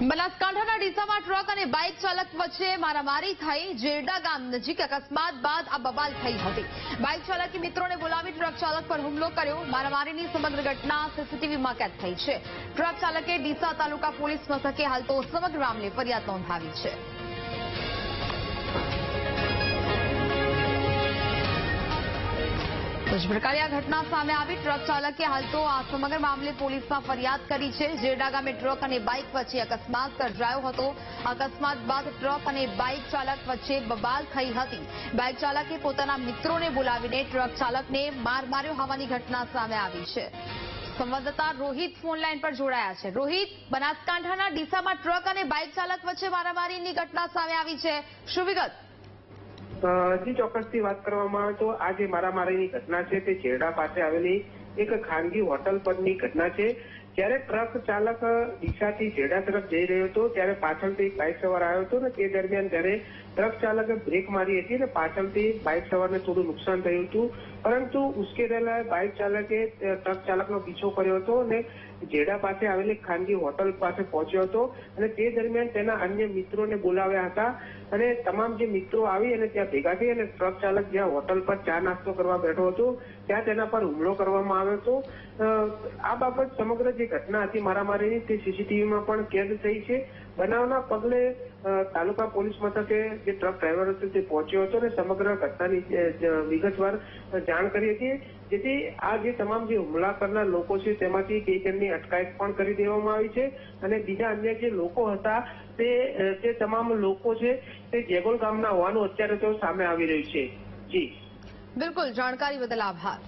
બનાસકાંઠાના ડીસામાં ટ્રક અને બાઇક ચાલક વચ્ચે મારામારી થઈ. જેરડા ગામ નજીક અકસ્માત બાદ આ બબાલ થઈ હતી. બાઇક ચાલકે મિત્રોને બોલાવી ટ્રક ચાલક પર હુમલો કર્યો. મારામારીની સમગ્ર ઘટના સીસીટીવીમાં કેદ થઈ છે. ટ્રક ચાલકે ડીસા તાલુકા પોલીસ મથકે હાલ તો સમગ્ર મામલે ફરિયાદ નોંધાવી છે. તો આ ઘટના સામે આવી. ટ્રક ચાલકે હાલ તો આ સમગ્ર મામલે પોલીસમાં ફરિયાદ કરી છે. જેરડા ગામે ટ્રક અને બાઇક વચ્ચે અકસ્માત સર્જાયો હતો. અકસ્માત બાદ ટ્રક અને બાઇક ચાલક વચ્ચે બબાલ થઈ હતી. બાઇક ચાલકે પોતાના મિત્રોને બોલાવીને ટ્રક ચાલકને માર માર્યો હોવાની ઘટના સામે આવી છે. સંવાદદાતા રોહિત ફોન લાઈન પર જોડાયા છે. રોહિત, બનાસકાંઠાના ડીસામાં ટ્રક અને બાઇક ચાલક વચ્ચે મારામારીની ઘટના સામે આવી છે. શું વિગત? જી ચોક્કસથી વાત કરવામાં આવે તો આ જે મારામારીની ઘટના છે. તે છેડા પાસે આવેલી એક ખાનગી હોટલ પરની ઘટના છે. જ્યારે ટ્રક ચાલક દિશાથી જેડા તરફ જઈ રહ્યો હતો, ત્યારે પાછળથી એક બાઇક સવાર આવ્યો હતો ને તે દરમિયાન ત્યારે ટ્રક ચાલકે બ્રેક મારી હતી ને પાછળથી બાઇક સવારને થોડું નુકસાન થયું હતું. પરંતુ ઉશ્કેરેલા બાઇક ચાલકે ટ્રક ચાલકનો પીછો કર્યો હતો અને જેડા પાસે આવેલી ખાનગી હોટલ પાસે પહોંચ્યો હતો અને તે દરમિયાન તેના અન્ય મિત્રોને બોલાવ્યા હતા. અને તમામ જે મિત્રો આવી અને ત્યાં ભેગા થઈ અને ટ્રક ચાલક જ્યાં હોટલ પર ચા નાસ્તો કરવા બેઠો હતો, ત્યાં તેના પર હુમલો કરવામાં આવ્યો હતો. આ બાબત સમગ્ર જે ઘટના હતી મારામારીની, તે સીસીટીવીમાં પણ કેદ થઈ છે. બનાવના પગલે તાલુકા પોલીસ મથકે જે ટ્રક ડ્રાઈવર હતો તે પહોંચ્યો હતો અને સમગ્ર ઘટનાની વિગતવાર જાણ કરી હતી. જેથી આ જે તમામ જે હુમલા કરનાર લોકો છે, તેમાંથી બે તેમની અટકાયત પણ કરી દેવામાં આવી છે. અને બીજા અન્ય જે લોકો હતા, તે તે તમામ લોકો છે, તે જેગોલ ગામના હોવાનું અત્યારે તો સામે આવી રહ્યું છે. જી. બિલકુલ, જાણકારી બદલ આભાર.